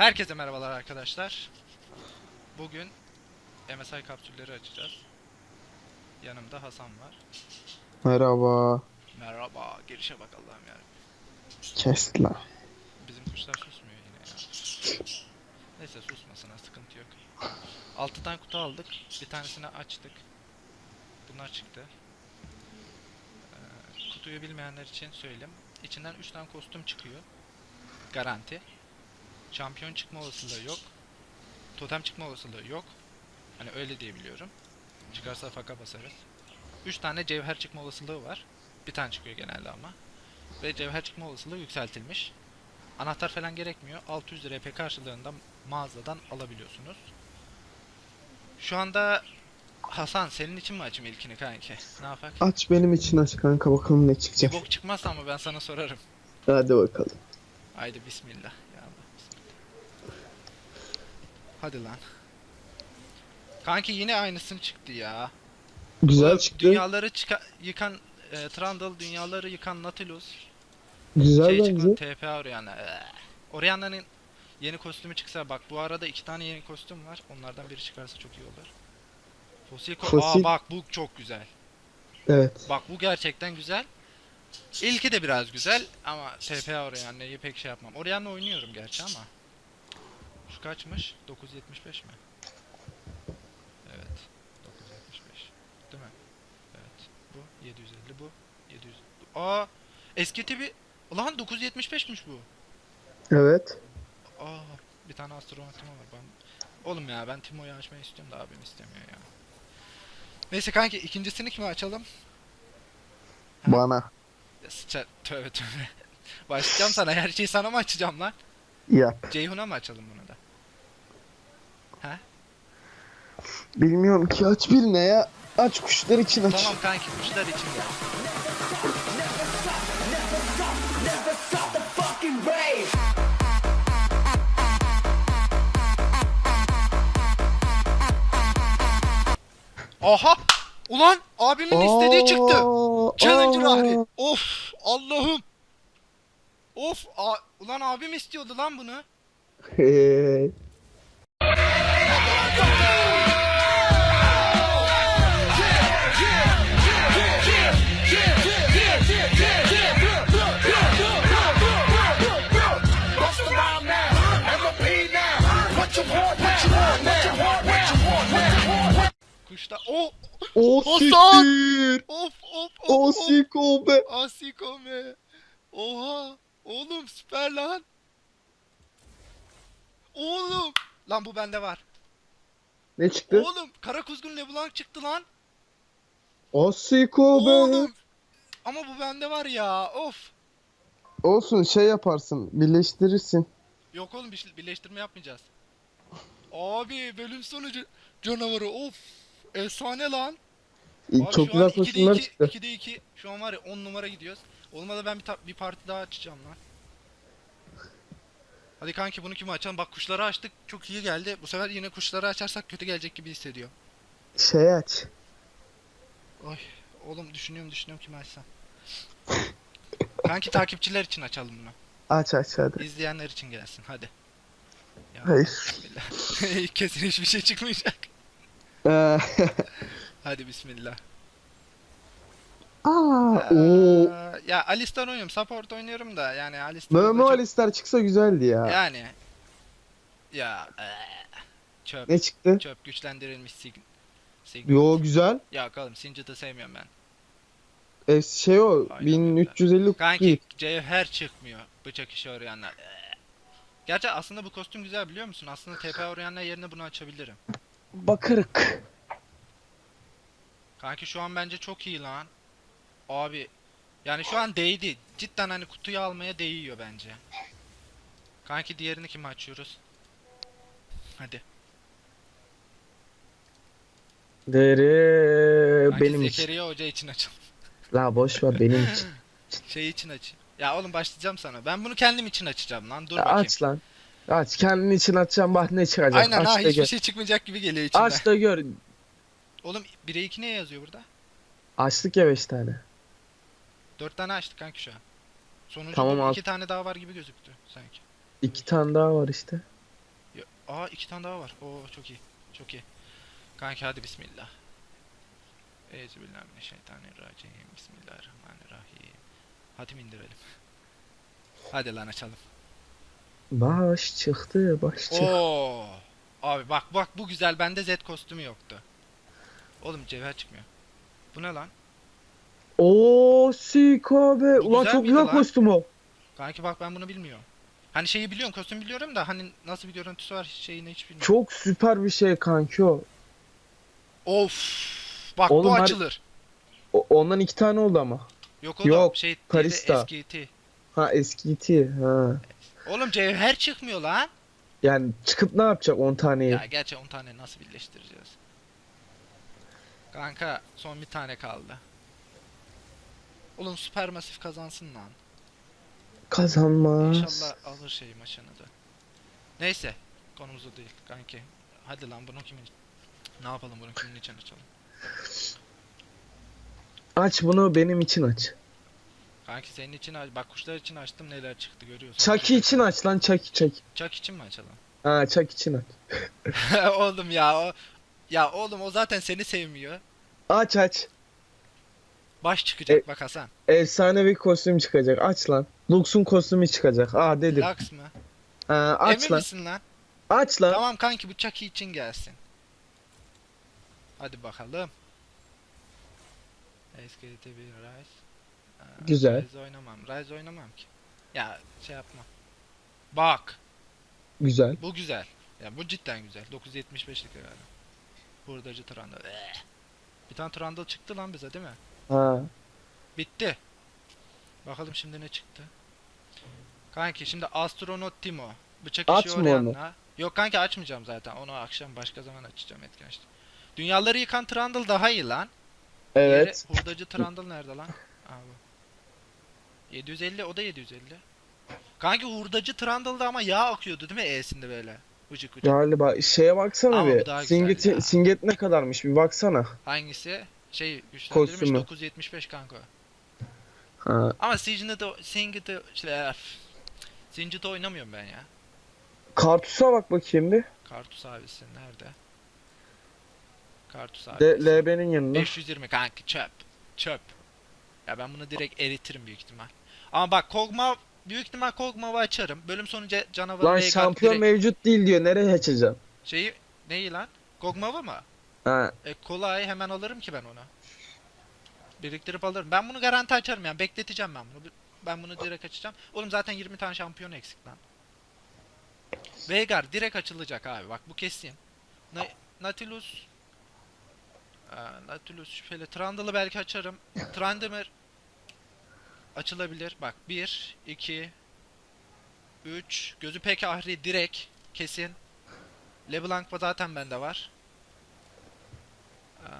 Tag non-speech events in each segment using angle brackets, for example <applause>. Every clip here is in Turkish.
Herkese merhabalar arkadaşlar. Bugün MSI kapsülleri açacağız. Yanımda Hasan var. Merhaba. Merhaba. Girişe bak Allah'ım ya. Kes lan. Bizim kuşlar susmuyor yine ya. Neyse susmasına sıkıntı yok. 6 tane kutu aldık. Bir tanesini açtık. Bunlar çıktı. Ee, kutuyu bilmeyenler için söyleyeyim. İçinden 3 tane kostüm çıkıyor. Garanti. Şampiyon çıkma olasılığı yok. Totem çıkma olasılığı yok. Hani öyle diye biliyorum. Çıkarsa faka basarız. 3 tane cevher çıkma olasılığı var. Bir tane çıkıyor genelde ama. Ve cevher çıkma olasılığı yükseltilmiş. Anahtar falan gerekmiyor. 600 RP karşılığında mağazadan alabiliyorsunuz. Şu anda Hasan senin için mi açayım ilkini kanki? Ne yapak? Aç benim için aç kanka bakalım ne Bir çıkacak. bok çıkmazsa ama ben sana sorarım. Hadi bakalım. Haydi bismillah. Hadi lan. Kanki yine aynısını çıktı ya. Güzel Bu çıktı. Dünyaları çıka- yıkan e, Trundle, dünyaları yıkan Nautilus. Güzel şey bence. çıktı TP. Eee. Orianna'nın yeni kostümü çıksa bak bu arada iki tane yeni kostüm var. Onlardan biri çıkarsa çok iyi olur. Fosil, Fosil- Aa bak bu çok güzel. Evet. Bak bu gerçekten güzel. İlki de biraz güzel ama TP Orianna'yı pek şey yapmam. Orianna oynuyorum gerçi ama. Kaçmış? 975 mi? Evet. 975. Değil mi? Evet. Bu 750 bu 700. Aa eski tipi Ulan 975'miş bu. Evet. Aa bir tane astronotuma var. Ben Oğlum ya ben Timo'yu açmayı istiyorum da abim istemiyor ya. Neyse kanki ikincisini kime açalım? Ha? Bana. Ya Sıçar tövbe tövbe. <laughs> Başlayacağım sana her şeyi sana mı açacağım lan? Yap. Ceyhun'a mı açalım bunu da? Bilmiyorum ki aç birine ya. Aç kuşlar için aç. Tamam kanki kuşlar için gel. Aha! Ulan abimin istediği çıktı. Challenger. Ahri. Of Allah'ım. Of a- ulan abim istiyordu lan bunu. Kuşta o O siktir. of of of. O of. siko be. Asikome. Oha. Oğlum süper lan. Oğlum. Lan bu bende var. Ne çıktı? Oğlum kara kuzgun Leblanc çıktı lan. O siko be. Oğlum. Ama bu bende var ya. Of. Olsun şey yaparsın. Birleştirirsin. Yok oğlum bir- birleştirme yapmayacağız. Abi bölüm sonucu canavarı of. Efsane lan. İyi, Abi Çok şu an güzel 2'de kostümler 2, çıktı. 2'de 2. Şu an var ya 10 numara gidiyoruz. Olmadı ben bir, ta- bir parti daha açacağım lan. Hadi kanki bunu kime açalım? Bak kuşları açtık. Çok iyi geldi. Bu sefer yine kuşları açarsak kötü gelecek gibi hissediyor. Şey aç. Oğlum düşünüyorum düşünüyorum kime açsam. kanki takipçiler için açalım bunu. Aç aç hadi. İzleyenler için gelsin. Hadi. Ya, Hayır. <laughs> Kesin hiçbir şey çıkmayacak. <laughs> Hadi bismillah. Aa, oo. Ee, ya Alistar oynuyorum. Support oynuyorum da yani Alistar Memo Alistar çıksa güzeldi ya. Yani ya eee, çöp Ne çıktı? çöp güçlendirilmiş sig sig Yo güzel. ya oğlum Singed'ı sevmiyorum ben. E, şey o Aynen 1350 Kanki cevher çıkmıyor bıçak işi arayanlar. Eee. Gerçi aslında bu kostüm güzel biliyor musun? Aslında TP arayanlar yerine bunu açabilirim. Bakarık. Kanki şu an bence çok iyi lan. Abi yani şu an değdi. Cidden hani kutuyu almaya değiyor bence. Kanki diğerini kime açıyoruz? Hadi. Dere Kanki benim için. Zekeriya Hoca için açalım. La boş ver benim <laughs> için. Şey için aç. Ya oğlum başlayacağım sana. Ben bunu kendim için açacağım lan. Dur Ya bakayım. aç lan. Aç kendin için açacağım bak ne çıkacak. Aynen aç ha da hiçbir gör. şey çıkmayacak gibi geliyor içinden. Aç da gör. Oğlum 1'e 2 ne yazıyor burada? Açtık ya 5 tane. 4 tane açtık kanki şu an. Sonuncu Tamam, al. 2 tane daha var gibi gözüktü sanki. İki tane daha var işte. Aa iki tane daha var. Oo çok iyi. Çok iyi. Kanki hadi bismillah. Euzubillahimineşşeytanirracim. Bismillahirrahmanirrahim. Hadi indirelim? Hadi lan açalım. Baş çıktı baş çıktı. Oo. Abi bak bak bu güzel. Bende Z kostümü yoktu. Oğlum cevher çıkmıyor. Bu ne lan? Oo sik abi. Ulan güzel çok miydi güzel lan? kostüm o. Kanki bak ben bunu bilmiyorum. Hani şeyi biliyorum, kostüm biliyorum da hani nasıl bir görüntüsü var şeyini hiç bilmiyorum. Çok süper bir şey kanki o. Of. Bak Oğlum bu her- açılır. O- Ondan iki tane oldu ama. Yok o Yok, da şey değil de Kalista. eski iti. Ha eski iti. Ha. Oğlum cevher çıkmıyor lan. Yani çıkıp ne yapacak 10 taneyi? Ya gerçi 10 tane nasıl birleştireceğiz? Kanka son bir tane kaldı. Oğlum Supermassive kazansın lan. Kazanmaz. İnşallah alır şey maçını da. Neyse. Konumuz o değil kanki. Hadi lan bunu kimin Ne yapalım bunu kimin için açalım? Aç bunu benim için aç. Kanki senin için aç. Bak kuşlar için açtım neler çıktı görüyorsun. Çaki için aç lan Çaki Çaki. Çak için mi açalım? Ha Çak için aç. <laughs> oğlum ya o ya oğlum o zaten seni sevmiyor. Aç aç. Baş çıkacak E- bak Hasan. Efsanevi kostüm çıkacak. Aç lan. Lux'un kostümü çıkacak. Aa dedim. Lux mı? Ha, aç Emin lan. misin lan? Aç lan. Tamam kanki bu Chucky için gelsin. Hadi bakalım. SKT bir Rise. Aa, Güzel. Rise oynamam. Rise oynamam ki. Ya şey yapma. Bak. Güzel. Bu güzel. Ya bu cidden güzel. 975'lik herhalde. Hurdacı Trundle. Eh. Bir tane Trundle çıktı lan bize değil mi? Ha. Bitti. Bakalım şimdi ne çıktı. Kanki şimdi Astronaut Timo. Bıçak işi Açma onu. Yok kanki açmayacağım zaten. Onu akşam başka zaman açacağım etken işte. Dünyaları yıkan Trundle daha iyi lan. Evet. Diğeri, hurdacı Trundle nerede lan? Aa bu. 750 o da 750. Kanki hurdacı Trundle'da ama yağ akıyordu değil mi E'sinde böyle? Ucuk ucuk. Galiba şeye baksana Ama bu bir. Singet. Singet ne kadarmış bir baksana. Hangisi? Şey güçlendirilmiş Kostümü. 975 kanka. Ha. Ama Singed'de Singed'de işte öf. Singed'de oynamıyorum ben ya. Kartus'a bak bakayım bir. Kartus abisi nerede? Kartus abisi. De, LB'nin yanında. 520 kanki çöp. Çöp. Ya ben bunu direkt eritirim büyük ihtimal. Ama bak Kog'Maw büyük ihtimal Kog'Maw'ı açarım. Bölüm sonu ce- canavarı Lan şampiyon direkt- mevcut değil diyor. Nereye açacağım? Şeyi neyi lan? Kog'Maw'ı mı? Ha. E kolay hemen alırım ki ben onu. Biriktirip alırım. Ben bunu garanti açarım yani bekleteceğim ben bunu. Ben bunu direkt açacağım. Oğlum zaten 20 tane şampiyon eksik lan. Veigar direkt açılacak abi bak bu kesin. Na Nautilus Nautilus şüpheli. Trundle'ı belki açarım. <laughs> Trundemir açılabilir. Bak 1 2 3 Gözü pek ahri direkt kesin. LeBlanc zaten bende var. Aa,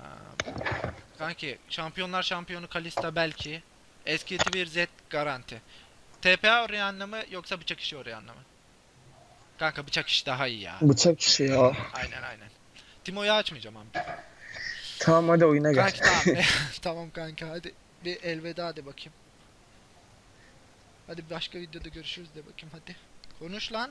kanki şampiyonlar şampiyonu Kalista belki. Eskiti bir Z garanti. TPA Orianna mı yoksa bıçak işi Orianna mı? Kanka bıçak işi daha iyi ya. Bıçak işi ya. Aynen aynen. Timo'yu açmayacağım abi. Tamam hadi oyuna gel. Kanki tamam. <laughs> tamam kanka hadi bir elveda hadi bakayım. Hadi başka videoda görüşürüz de bakayım hadi. Konuş lan.